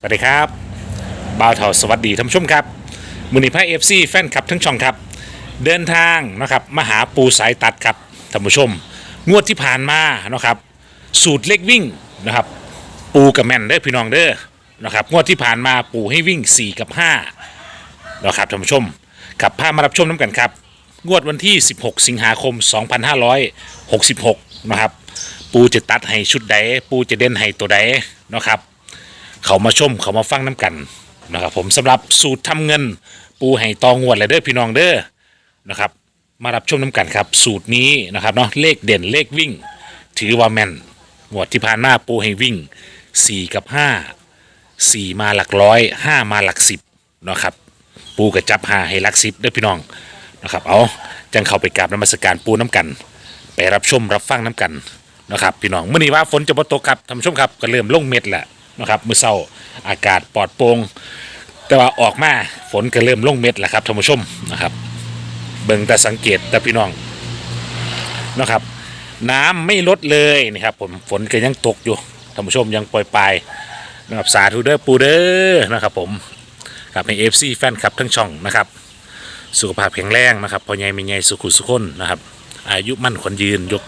สวัสดีครับบ่าวเถาสวัสดีท่านผู้ชมครับมูนิพาเอฟซีแฟนคลับทั้งช่องครับ เดินทางนะครับมาหาปูสายตัดครับท่านผู้ชม งวดที่ผ่านมานะครับ สูตรเล็กวิ่งนะครับ ปูกับแมนเด้อพี่น้องเด้อนะครับ งวดที่ผ่านมาปูให้วิ่ง 4 กับ5นะครับท่านผู้ชมกับพามารับชมน้ำกันครับ งวดวันที่ 16 สิงหาคม 2566นะครับ ปูจะตัดให้ชุดใดปูจะเด่นให้ตัวใดนะครับ เขามาชมเขามาฟังน้ำกันนะครับผมสำหรับสูตรทำเงินปูให้ตองวดเลยเด้อพี่น้องเด้อนะครับ มารับชมน้ำกันครับ สูตรนี้นะครับเนาะเลขเด่นเลขวิ่ง ถือว่าแม่นงวดที่ผ่านมาปูให้วิ่ง 4 กับ 5 4 มาหลักร้อย 5 มาหลักสิบนะครับปูกับจับหาให้หลักสิบเด้อพี่น้องนะครับเอาจังเข้าไปกราบนมัสการปูน้ำกัน ไปรับชมรับฟังน้ำกันนะครับพี่น้องเมื่อนี้ว่าฝนจะบ่ตกครับท่านผู้ชมครับก็เริ่มลงเม็ดแหละ นะครับมื้อเช้าอากาศปลอดโปร่งแต่ว่าออกมาฝนก็เริ่มลงเม็ดแหละครับท่านผู้ชมนะครับ เบิ่งแต่สังเกตแต่พี่น้องนะครับ น้ำไม่ลดเลยนะครับ ผมฝนก็ยังตกอยู่ท่านผู้ชมยังปล่อยปลายนะครับสาธุเด้อปูเด้อนะครับ ผมกับให้เอฟซีแฟนคลับทั้งช่องนะครับ สุขภาพแข็งแรงนะครับพอใหญ่ไม่ใหญ่สุขุสุขคนนะครับ อายุมั่นขวัญยืนยก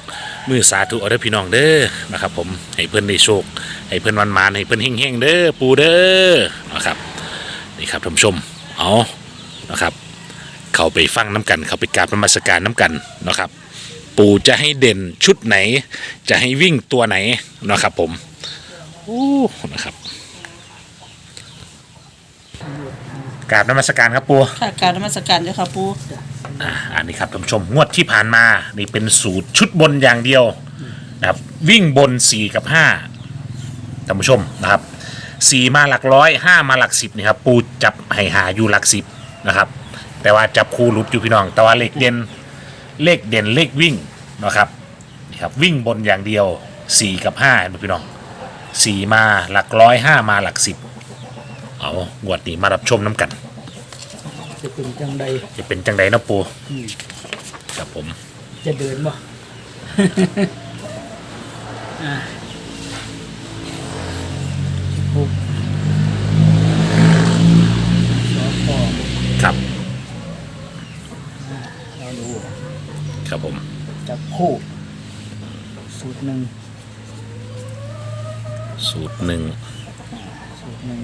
มือสาธุเอาเด้อพี่น้องเด้อนะครับ ผมให้เพื่อนได้โชค ให้เพื่อนวันมานให้เพื่อนเฮงๆเด้อปูเด้อนะครับนี่ครับท่านผู้ชมเอานะครับ เข้าไปฟังน้ำกัน เข้าไปกราบนมัสการน้ำกันนะครับ ปู่จะให้เด่นชุดไหน จะให้วิ่งตัวไหนนะครับ ผมโอ้นะครับกราบนมัสการครับปู่ค่ะการนมัสการเจ้าค่ะปูอ่าอันนี้ครับท่านผู้ชมงวดที่ผ่านมานี่เป็นสูตรชุดบนอย่างเดียวนะครับวิ่งบน 4 กับ 5 ท่านผู้ชมนะครับ4มาหลักร้อย5มาหลักสิบนี่ครับปูจับให้หาอยู่หลักสิบนะครับ แต่ว่าจับคู่หลุดอยู่พี่น้อง แต่ว่าเลขเด่นเลขเด่นเลขวิ่งนะครับนี่ครับวิ่งบนอย่างเดียว4กับ5เห็นไหมพี่น้อง4มาหลักร้อย5มาหลักสิบเอางวดนี้มารับชมน้ำกันจะเป็นจังใดจะเป็นจังไดเนาะปูครับผม จะเดินบ่อ่า หกสองปอครับ เราดูครับผมจับคู่สูตรหนึ่งสูตรหนึ่ง สูตรหนึ่ง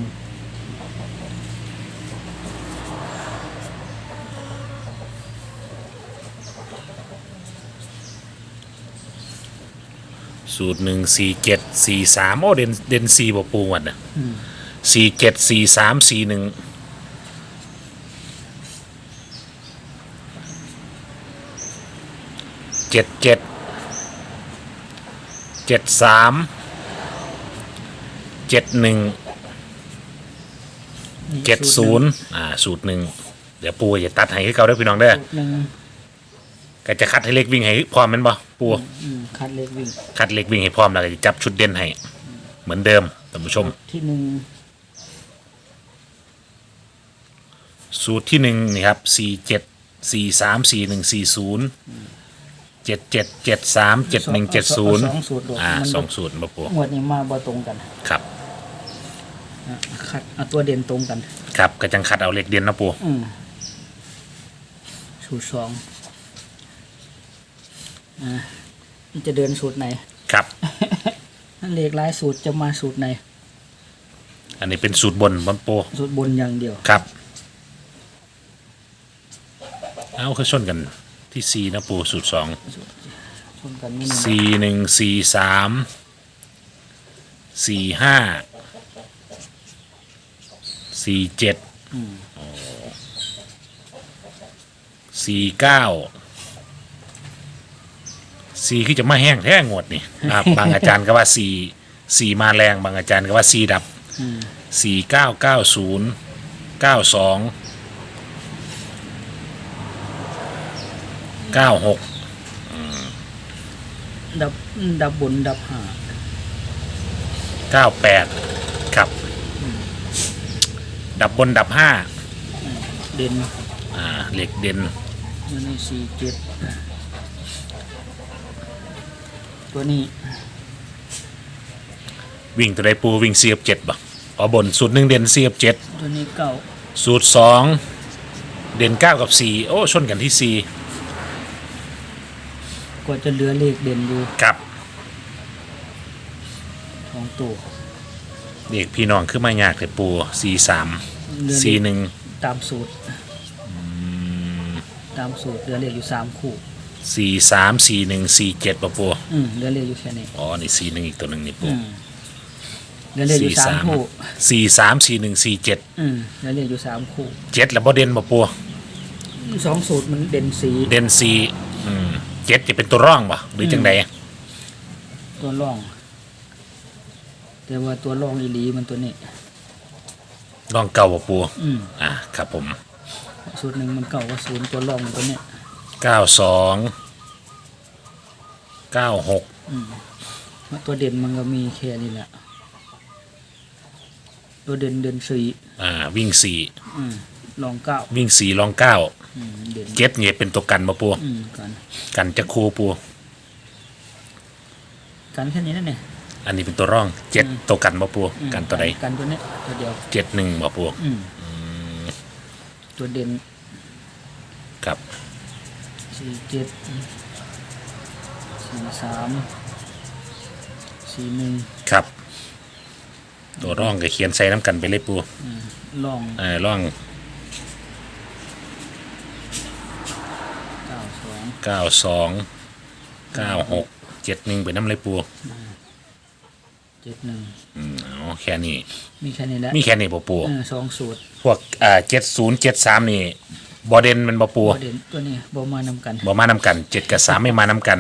สูตรหนึ่งสี่เจ็ดสี่สามโอ้เด่นเด่นสี่บปูวันนะสี่เจ็ดสี่สามสี่หนึ่งเจ็ดเจ็ดเจ็ดสามเจ็ดหนึ่งเจ็ดศูนย์อ่า สูตรหนึ่งเดี๋ยวปูจะตัดให้ให้เขาได้อพี่น้องได้อสูตรหนึ่งก็จะคัดให้เล็กวิ่งให้พร้อมแมันบ่ ปูอืมคัดเลขวิ่งคัดเล็กวิ่งให้พร้อมแล้วก็จะจับชุดเด่นให้ เหมือนเดิมท่านผู้ชม ที่หนึ่งสูตรที่หนึ่งนี่ครับสี่เจ็ดสี่สามสี่หนึ่งสี่ศูนย์เจ็ดเจ็ดเจ็ดสามเจ็ดหนึ่งเจ็ดศูนย์สองสูตรโดดอ่ามันสองสูตรมาปูงวดนี้มาบ่ตรงกันครับ อะคัดเอาตัวเด่นตรงกัน ครับก็จังคัดเอาเล็กเด่นนะปูอืมสูตรสอง อ่ามันจะเดินสูตรไหน ครับ เลขหลายสูตรจะมาสูตรไหน อันนี้เป็นสูตรบนบนปูสูตรบนอย่างเดียว ครับ เอาคือชนกันที่สี่นะปูสูตรสองชนกันนิดนึงสี่หนึ่งสี่สามสี่ห้าสี่เจ็ดสี่เก้า สี่คือจะมาแห้งแท้งวดนี่นะครับ บางอาจารย์ก็ว่าสี่สี่มาแรงบางอาจารย์ก็ว่าสี่ดับอืมสี่เก้าเก้าศูนย์เก้าสองเก้าหกดับดับบนดับหาเก้าแปดครับ ดับบนดับห้าเด่นอ่าเหล็กเด่นอยู่ในสี่เจ็ด ตัวนี้วิ่งตัวใดปูวิ่งเสียบเจ็ดบ่ออ๋อบนสูตรหนึ่งเด่นสี่กับเจ็ดตัวนี้เก้าสูตรสองเด่นเก้ากับสี่โอ้ชนกันที่สี่ก็จะเหลือเลขเด่นอยู่กับสองตัวเด็กพี่น้องขึ้นมายากแต่ปูสี่สามเหลือเลสี่ขหนึ่งตามสูตร ตามสูตรเหลือเลขอยู่สามคู่ สี่สามสี่หนึ่งสี่เจ็ดปะปูอืมเหลือเลขอยู่แค่นี้อ๋อนี่สี่หนึ่งอีกตัวหนึ่งนี่ปูอืมเหลือเลขอยู่สามคู่สี่สามสี่หนึ่งสี่เจ็ดอืมเหลือเลขอยู่สามคู่เจ็ดแล้วบ่เด่นปะปูสองสูตรมันเด่นสีเด่นสี่อืมเจ็ดจะเป็นตัวร่องปะหรือจังใดตัวร่อง แต่ว่าตัวร่องอีหลีมันตัวนี้ร่องเก่าปะปูอืมอะครับผม สูตรหนึ่งมันเก่ากว่าศูนย์ตัวร่องมันตัวเนี้ย เก้าสองเก้าหกเพราะตัวเด่นมันก็มีแค่นี้แหละ ตัวเด่นเด่นสีอ่าวิ่งสี่อืมรองเก้าวิ่งสี่รองเก้าอืมเด่นเจ็ดเนี่ยเป็นตัวกันปะปูอืมกันกันจะคูปู กันแค่นี้นั่นเนี่ย อันนี้เป็นตัวร่องเจ็ดตัวกันปะปูอืมกันตัวใดกันตัวเนี้ยตัวเดียว เจ็ดหนึ่งปะปูอืมตัวเด่น ครับ สี่เจ็ดสี่สามสี่หนึ่งครับ ตัวร่องก็เขียนใส่น้ำกันไปเลยปูลองเออร่องเก้าสองเก้าสองเก้าหกเจ็ดหนึ่งไปน้ำเลยปูเจ็ดหนึ่งอืมเอาแค่นี้ มีแค่นี้แหละมีแค่นี้ปะปูเออสองสูตร พวกอ่าเจ็ดศูนย์เจ็ดสามนี่ บอเดนมันปะปูตัวเด่นตัวนี้บอมานำกัน บอมานำกันเจ็ดกับสามไม่มานำกัน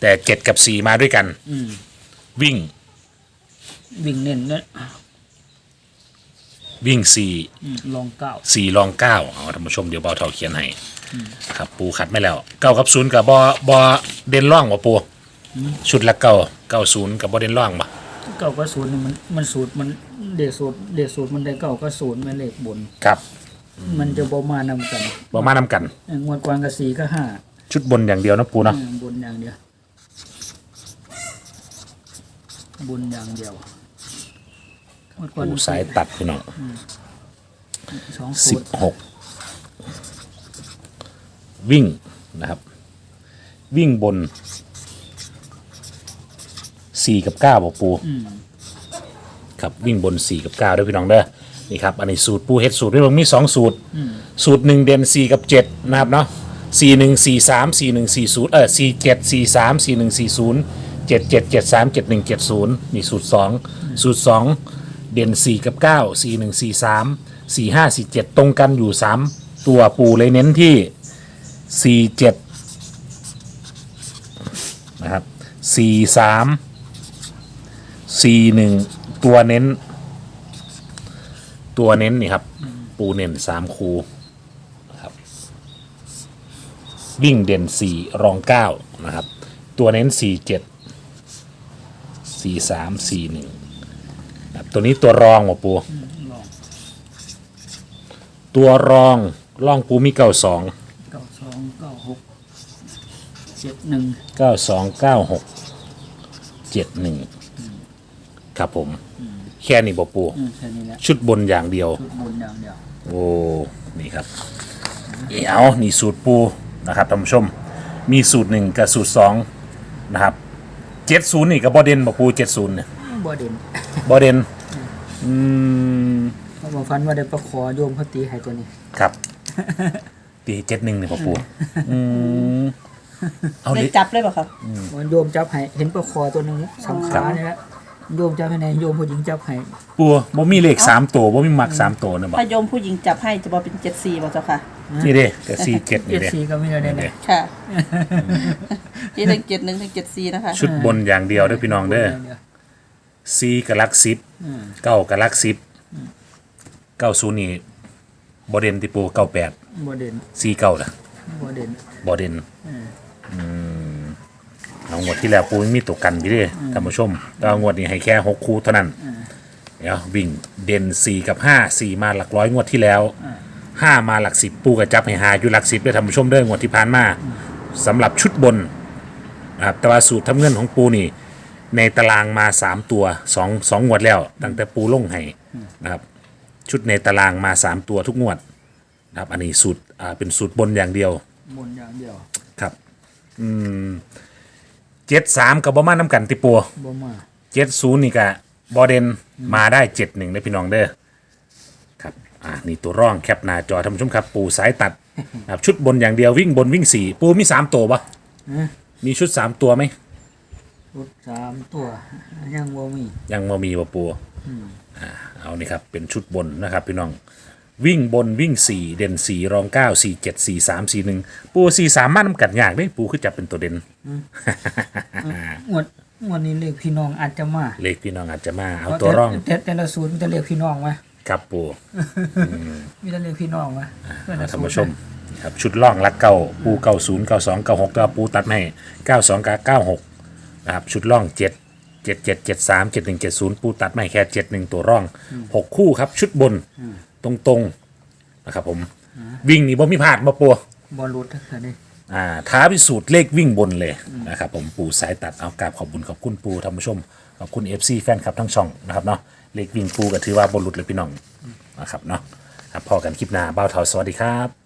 แต่เจ็ดกับสี่มาด้วยกัน อืมวิ่งวิ่งเน้นเนยวิ่งสี่อืมลองเก้าสี่รองเก้าเอาท่านผู้ชมเดี๋ยวเบาเท่าเขียนให้ครับ ปูขัดไม่แล้วเก้ากับศูนย์กับบอบอเด่นร่องปะปูชุดละเก้าเก้าศูนย์กับบอเด่นร่องปะเก้าก็ศูนย์นี่มันมันสูตรมันเดชสูตรเดชสูตรมันได้เก้าก็ศูนย์มันเลขบน ครับ มันจะบอมานำกันบอมานำกัน เอองวดกวางกับสี่ก็ห้าชุดบนอย่างเดียวนะปูเนาะอืมบนอย่างเดียวบนอย่างเดียวงวดกวางปูสายตัดพี่น้องสองสิสูบตรหกวิ่งนะครับ วิ่งบนสี่กับเก้าบอกปู อืม ครับวิ่งบนสี่กับเก้าด้วยพี่น้องเด้อ นี่ครับอันนี้สูตรปูเฮ็ดสูตรด้วยผมมีสองสูตร สูตรหนึ่งเด่นสี่กับเจ็ดนะครับเนาะสี่หนึ่งสี่สามสี่หนึ่งสี่ศูนย์เออสี่เจ็ดสี่สามสี่หนึ่งสี่ศูนย์เจ็ดเจ็ดเจ็ดสามเจ็ดหนึ่งเจ็ดศูนย์นี่สูตรสองสูตรสองเด่นสี่กับเก้าสี่หนึ่งสี่สามสี่ห้าสี่เจ็ดตรงกันอยู่สามตัวปูเลยเน้นที่สี่เจ็ดนะครับสี่สามสี่หนึ่งตัวเน้น ตัวเน้นนี่ครับ ปูเน้นสามคูนะครับ วิ่งเด่นสี่รองเก้านะครับ ตัวเน้นสี่เจ็ดสี่สามสี่หนึ่งครับตัวนี้ตัวรองหมอปู ลองตัวรองร่องปูมีเก้าสองเก้าสองเก้าหกเจ็ดหนึ่งเก้าสองเก้าหกเจ็ดหนึ่งครับผม แค่นี้บอปู อืมแค่นี้แหละชุดบนอย่างเดียว ชุดบนอย่างเดียวโอ้ นี่ครับ เอานี่สูตรปูนะครับท่านผู้ชม มีสูตรหนึ่งกับสูตรสองนะครับเจ็ดศูนย์นี่กับบอเดนบอปูเจ็ดศูนย์เนี่ยบอเด่นบอเดนอืมเขาบอกฟันว่าได้ประคอโยมเขาตีให้ตัวนี้ครับปีเจ็ดหนึ่งเนี่ยบอปูอืมเอาได้เลยจับเลยเปล่ะครับมันโยมจับให้เห็นประคอตัวหนึงสำคัญนี่แหละ โยมจับให้ไหนโยมผู้หญิงจับให้ปูบ่มีเลขสามตัวบ่มีมักสามตัวนะบอกถ้าโยมผู้หญิงจับให้จะบอกเป็นเจ็ดสี่ป่ะเจ้าค่ะ นี่เด้กับสี่เจ็ดเจ็นี่ดเด้ สีก็มีแล้วนี่เนี่เด้ยค่ะที่หนึ่งเจ็ดหนึ่งถึงเจ็ดสี่นะคะชุดบนอย่างเดียวเด้อพี่น้องเด้อสี่กับลักสิบอืมเก้ากับลักสิบเก้าศูนย์นี่บอเดนติปูเก้าแปดบอเด่นสี่เก้าล่ะบอเด่นบอเดน เอางวดที่แล้วปูไม่มีตกกันพี่เด้ท่านผู้ชมแต่เอางวดนี้ให้แค่หกคู่เท่านั้นเดี๋ยววิ่งเด่นสี่กับห้าสี่มาหลักร้อยงวดที่แล้วห้ามาหลักสิบปูกับจับให้หาอยู่หลักสิบด้วยท่านผู้ชมเด้องวดที่ผ่านมาสำหรับชุดบนนะครับแต่ว่าสูตรทำเงินของปูนี่ ในตารางมาสามตัวสองสองงวดแล้ว ตั้งแต่ปูลงให้นะครับชุดในตารางมาสามตัวทุกงวดนะครับอันนี้สูตรอ่าเป็นสูตรบนอย่างเดียวบนอย่างเดียวครับ อืม เจ็ดสามกับบอมาน้ำกันติปัวบ่มาเจ็ดศูนย์นี่กะบอเดนมาได้เจ็ดหนึ่งได้พี่น้องเด้อครับอ่านี่ตัวร่องแคปหน้าจอท่านผู้ชมครับ ปูสายตัดนะครับชุดบนอย่างเดียววิ่งบนวิ่งสี่ปูมีสามตัวปะฮะมีชุดสามตัวไหมชุดสามตัว ยังบ่มียังมามีปะปูอ่าเอานี่ครับเป็นชุดบนนะครับ พี่น้อง วิ่งบนวิ่งสี่เด่นสี่รองเก้าสี่เจ็ดสี่สามสี่หนึ่งปูสี่สามมาน้ำกันยากเด้ปูคือจับเป็นตัวเด่นงวดงวดนี้เลขพี่น้องอาจจะมาเลขพี่น้องอาจจะมา เอาตัวร่องแต่แต่ละศูนย์มีแต่เลขพี่น้องวะครับปูมีแต่เลขพี่น้องวะแต่นะละท่านศูนผู้ย์ชมครับชุดล่องรักเก่าปูเก้าศูนย์เก้าสองเก้าหกก็ปูตัดให้เก้าสองกับเก้าหกนะครับชุดล่องเจ็ดเจ็ดเจ็ดเจ็ดสามเจ็ดหนึ่งเจ็ดศูนย์ปูตัดไม่แค่เจ็ดหนึ่งตัวร่องหกคู่ครับ ชุดบน ตรงตรงๆนะครับผมวิ่งนี่บ่มีพลาดมาปัวบอลลูดทั้งนั้นนี่อ่าท้าพิสูจน์เลขวิ่งบนเลยนะครับผมปูสายตัดเอากราบขอบคุณขอบคุณปูท่านผู้ชมขอบคุณ FC แฟนคลับทั้งช่องนะครับเนาะเลขวิ่งปูก็ถือว่าบนหลุดเลยพี่น้องนะครับเนาะครับพอกันคลิปหน้าเบ้าเทาสวัสดีครับ